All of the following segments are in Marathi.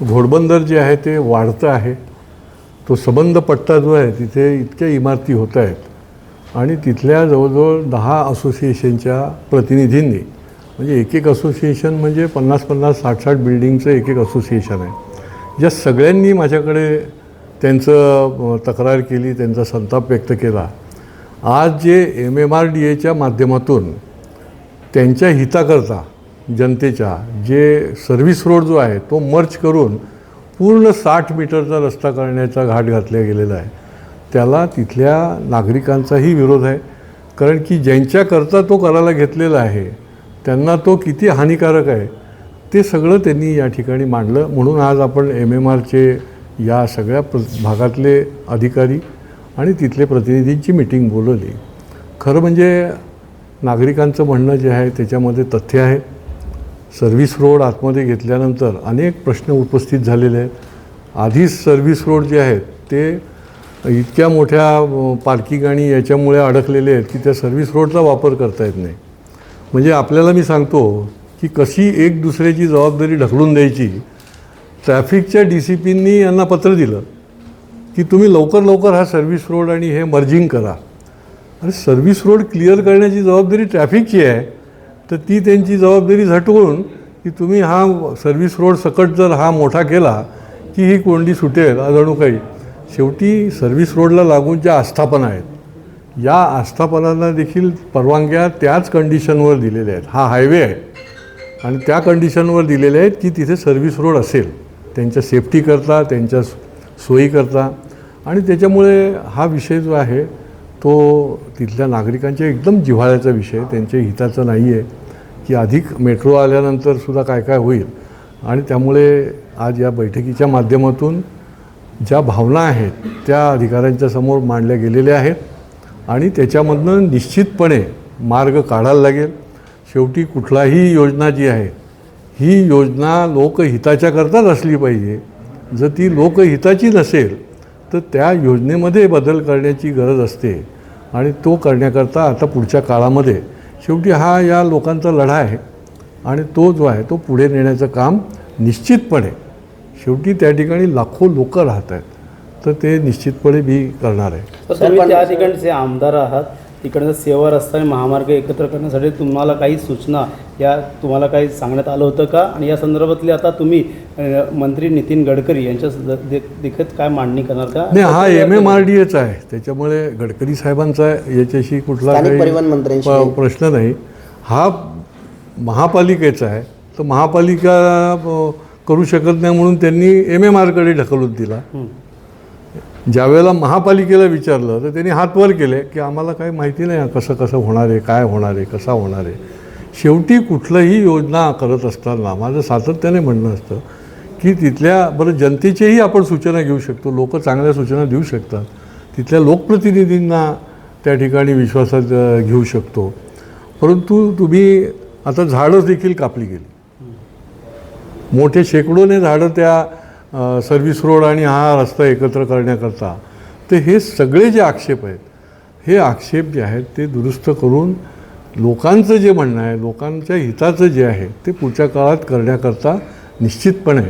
घोडबंदर जे आहे ते वाढतं आहे. तो सबंध पट्टा जो आहे तिथे इतक्या इमारती होत आहेत. आणि तिथल्या जवळजवळ दहा असोसिएशनच्या प्रतिनिधींनी म्हणजे एक एक असोसिएशन म्हणजे पन्नास पन्नास साठ साठ बिल्डिंगचं एक एक असोसिएशन आहे. ज्या सगळ्यांनी माझ्याकडे त्यांचं तक्रार केली त्यांचा संताप व्यक्त केला. आज जे एम एम आर डी एच्या माध्यमातून त्यांच्या हिताकरता जनतेच्या जे सर्व्हिस रोड जो आहे तो मर्च करून पूर्ण साठ मीटरचा रस्ता करण्याचा घाट घातला गेलेला आहे. त्याला तिथल्या नागरिकांचाही विरोध आहे. कारण की ज्यांच्याकरता तो करायला घेतलेला आहे त्यांना तो किती हानिकारक आहे ते सगळं त्यांनी या ठिकाणी मांडलं. म्हणून आज आपण एम एम आरचे या सगळ्या प्र भागातले अधिकारी आणि तिथले प्रतिनिधींची मिटिंग बोलवली. खरं म्हणजे नागरिकांचं म्हणणं जे आहे त्याच्यामध्ये तथ्य आहे. सर्व्हिस रोड आतमध्ये घेतल्यानंतर अनेक प्रश्न उपस्थित झालेले आहेत. आधीच सर्व्हिस रोड जे आहेत ते इतक्या मोठ्या पार्किंग आणि याच्यामुळे अडकलेले आहेत की त्या सर्व्हिस रोडचा वापर करता येत नाही. म्हणजे आपल्याला मी सांगतो की कशी एक दुसऱ्याची जबाबदारी ढकलून द्यायची ट्रॅफिकच्या डी सी पींनी यांना पत्र दिलं की तुम्ही लवकर लवकर हा सर्व्हिस रोड आणि हे मर्जिंग करा. अरे सर्व्हिस रोड क्लिअर करण्याची जबाबदारी ट्रॅफिकची आहे. तर ती त्यांची जबाबदारी झटवून की तुम्ही हा सर्व्हिस रोड सकट जर हा मोठा केला की ही कोंडी सुटेल जणू काही. शेवटी सर्व्हिस रोडला लागून ज्या आस्थापना आहेत या आस्थापनांना देखील परवानग्या त्याच कंडिशनवर दिलेल्या आहेत. हा हायवे आहे. आणि त्या कंडिशनवर दिलेल्या आहेत की तिथे सर्व्हिस रोड असेल. त्यांच्या सेफ्टीकरता त्यांच्या सोयीकरता आणि त्याच्यामुळे हा विषय जो आहे तो तिथल्या नागरिकांच्या एकदम जिव्हाळ्याचा विषय त्यांच्या हिताचा नाही आहे की अधिक मेट्रो आल्यानंतर सुद्धा काय काय होईल. आणि त्यामुळे आज या बैठकीच्या माध्यमातून ज्या भावना आहेत त्या अधिकाऱ्यांच्या समोर मांडल्या गेलेल्या आहेत आणि त्याच्यामधनं निश्चितपणे मार्ग काढायला लागेल. शेवटी कुठलाही योजना जी आहे ही योजना लोकहिताच्याकरताच असली पाहिजे. जर ती लोकहिताची नसेल तर त्या योजनेमध्ये बदल करण्याची गरज असते आणि तो करण्याकरता आता पुढच्या काळामध्ये शेवटी हा या लोकांचा लढा आहे आणि तो जो आहे तो पुढे नेण्याचं काम निश्चितपणे शेवटी त्या ठिकाणी लाखो लोक राहत आहेत. तर ते निश्चितपणे मी करणार आहे. त्या ठिकाणचे आमदार आहात. तिकडचा सेवा रस्ता आणि महामार्ग एकत्र करण्यासाठी तुम्हाला काही सूचना या तुम्हाला काही सांगण्यात आलं होतं का? आणि या संदर्भातली आता तुम्ही मंत्री नितीन गडकरी यांच्या देखत काय मांडणी करणार का? नाही हा एम एम आर डी एचा आहे. त्याच्यामुळे गडकरी साहेबांचा याच्याशी कुठला काही प्रश्न नाही. हा महापालिकेचा आहे. तर महापालिका करू शकत नाही म्हणून त्यांनी एम एम आरकडे ढकलून दिला. ज्यावेळेला महापालिकेला विचारलं तर त्यांनी हात वर केले की आम्हाला काही माहिती नाही कसं कसं होणार आहे काय होणार आहे कसा होणार आहे. शेवटी कुठलंही योजना करत असताना माझं सातत्याने म्हणणं असतं की तिथल्या बरं जनतेचीही आपण सूचना घेऊ शकतो लोक चांगल्या सूचना देऊ शकतात. तिथल्या लोकप्रतिनिधींना त्या ठिकाणी विश्वासात घेऊ शकतो. परंतु तुम्ही आता झाडं देखील कापली गेली. मोठे शेकडोने झाडं त्या सर्व्हिस रोड आणि हा रस्ता एकत्र करण्याकरता. तर हे सगळे जे आक्षेप आहेत हे आक्षेप जे आहेत ते दुरुस्त करून लोकांचं जे म्हणणं आहे लोकांच्या हिताचं जे आहे ते पुढच्या काळात करण्याकरता निश्चितपणे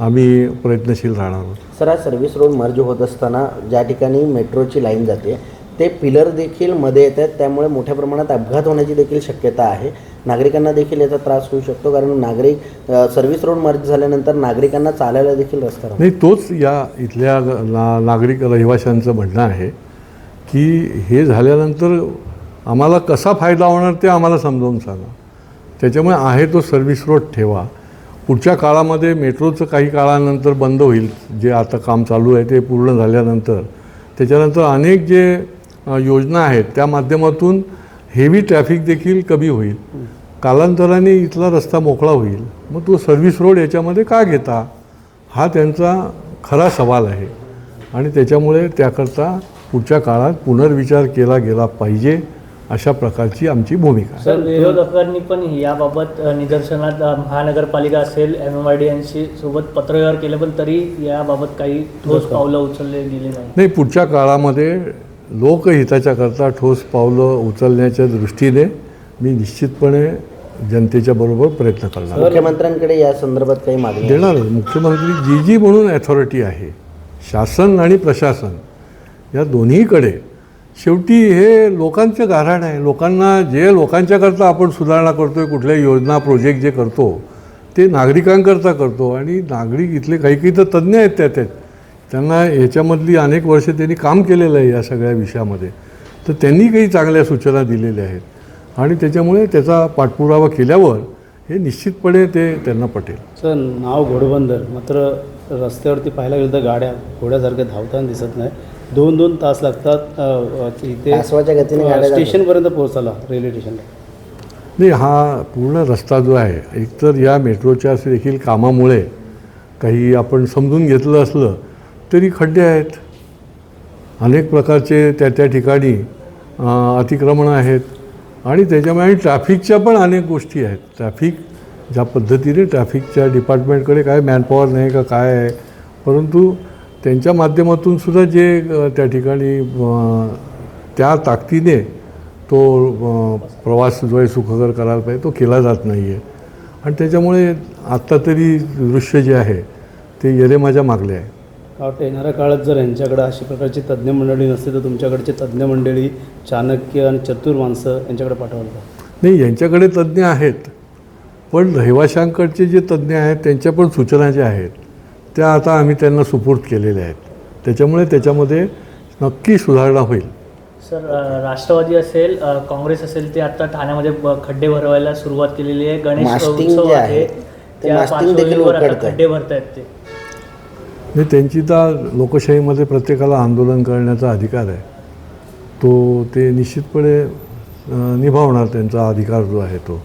आम्ही प्रयत्नशील राहणार आहोत. सर आज सर्व्हिस रोड मर्ज होत असताना ज्या ठिकाणी मेट्रोची लाईन जाते ते पिलर देखील मध्ये येत आहेत त्यामुळे मोठ्या प्रमाणात अपघात होण्याची देखील शक्यता आहे. नागरिकांना देखील याचा त्रास होऊ शकतो कारण नागरिक सर्व्हिस रोड मार्ग झाल्यानंतर नागरिकांना चालायला देखील रस्ता नाही तोच या इथल्या नागरिक रहिवाशांचं म्हणणं आहे की हे झाल्यानंतर आम्हाला कसा फायदा होणार ते आम्हाला समजावून सांगा. त्याच्यामुळे आहे तो सर्व्हिस रोड ठेवा. पुढच्या काळामध्ये मेट्रोचं काही काळानंतर बंद होईल जे आता काम चालू आहे ते पूर्ण झाल्यानंतर. त्याच्यानंतर अनेक जे योजना आहेत. त्या माध्यमातून हेवी ट्रॅफिक देखील कमी होईल. कालांतराने इथला रस्ता मोकळा होईल. मग तो सर्व्हिस रोड याच्यामध्ये का घेता? हा त्यांचा खरा सवाल आहे. आणि त्याच्यामुळे त्याकरता पुढच्या काळात पुनर्विचार केला गेला पाहिजे अशा प्रकारची आमची भूमिका सर विरोधकांनी पण याबाबत निदर्शनात महानगरपालिका असेल एम एम आर डी यांशी सोबत पत्रव्यवहार केले पण तरी याबाबत काही ठोस पावलं उचलले गेले नाही पुढच्या काळामध्ये लोकहिताच्या करता ठोस पावलं उचलण्याच्या दृष्टीने मी निश्चितपणे जनतेच्या बरोबर प्रयत्न करणार मुख्यमंत्र्यांकडे या संदर्भात काही मागणी? देणार मुख्यमंत्री जी जी म्हणून अथॉरिटी आहे. शासन आणि प्रशासन या दोन्हीकडे शेवटी हे लोकांचं गाऱ्हाण आहे. लोकांना जे लोकांच्याकरता आपण सुधारणा करतो आहे कुठल्या योजना प्रोजेक्ट जे करतो ते नागरिकांकरता करतो. आणि नागरिक इथले काही काही तर तज्ज्ञ आहेत त्या त्यात. त्यांना याच्यामधली अनेक वर्ष त्यांनी काम केलेलं आहे या सगळ्या विषयामध्ये. तर त्यांनी काही चांगल्या सूचना दिलेल्या आहेत. आणि त्याच्यामुळे त्याचा पाठपुरावा केल्यावर हे निश्चितपणे ते त्यांना पटेल. सर नाव घोडबंदर मात्र रस्त्यावरती पाहायला गेलं तर गाड्या घोड्यासारख्या धावताना दिसत नाही. दोन दोन तास लागतात इथे. स्टेशनपर्यंत पोहोचायला रेल्वे स्टेशनला नाही हा पूर्ण रस्ता जो आहे एकतर या मेट्रोच्या देखील कामामुळे काही आपण समजून घेतलं असलं तरी खड्डे आहेत. अनेक प्रकारचे त्या त्या ठिकाणी अतिक्रमणं आहेत. आणि त्याच्यामुळे आणि ट्रॅफिकच्या पण अनेक गोष्टी आहेत. ट्रॅफिक ज्या पद्धतीने ट्रॅफिकच्या डिपार्टमेंटकडे काय मॅनपॉवर नाही का काय आहे. परंतु त्यांच्या माध्यमातून सुद्धा जे त्या ठिकाणी त्या ताकदीने तो प्रवास जो आहे सुखकर करायला पाहिजे तो केला जात नाही आहे आणि त्याच्यामुळे आत्ता तरी दृश्य जे आहे ते येरे माझ्या मागले आहे. का वाटतं येणाऱ्या काळात जर यांच्याकडे अशी प्रकारची तज्ज्ञ मंडळी नसते तर तुमच्याकडचे तज्ज्ञ मंडळी चाणक्य आणि चतुर माणसं यांच्याकडे पाठवाल का नाही यांच्याकडे तज्ज्ञ आहेत. पण रहिवाशांकडचे जे तज्ज्ञ आहेत त्यांच्या पण सूचना ज्या आहेत त्या आता आम्ही त्यांना सुपूर्द केलेल्या आहेत. त्याच्यामुळे त्याच्यामध्ये नक्की सुधारणा होईल. सर राष्ट्रवादी असेल काँग्रेस असेल ते आता ठाण्यामध्ये खड्डे भरवायला सुरुवात केलेली आहे. गणेश मास्टिंग उत्सव जे आहे. आहे, ते मास्टिंग देखील. खड्डे भरतायत ते. नाही त्यांची तर लोकशाहीमध्ये प्रत्येकाला आंदोलन करण्याचा अधिकार आहे. तो ते निश्चितपणे निभावणार त्यांचा अधिकार जो आहे तो.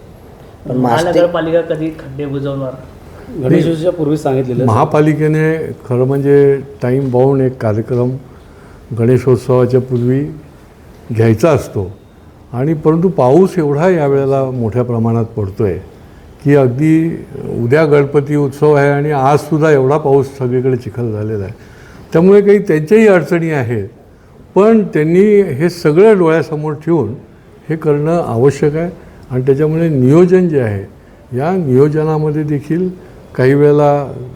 महानगरपालिका कधी खड्डे बुजवणार? गणेशोत्सवच्या पूर्वी सांगितलेलं महापालिकेने खरं म्हणजे टाईम बाउंड एक कार्यक्रम गणेशोत्सवाच्या पूर्वी घ्यायचा असतो. आणि परंतु पाऊस एवढा यावेळेला मोठ्या प्रमाणात पडतो आहे की अगदी उद्या गणपती उत्सव आहे आणि आजसुद्धा एवढा पाऊस सगळीकडे चिखल झालेला आहे. त्यामुळे काही त्यांच्याही अडचणी आहेत पण त्यांनी हे सगळं डोळ्यासमोर ठेवून हे करणं आवश्यक आहे आणि त्याच्यामुळे नियोजन जे आहे या नियोजनामध्ये देखील काही वेळेला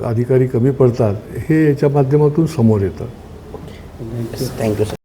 अधिकारी कमी पडतात हे याच्या माध्यमातून समोर येतं. Thank you sir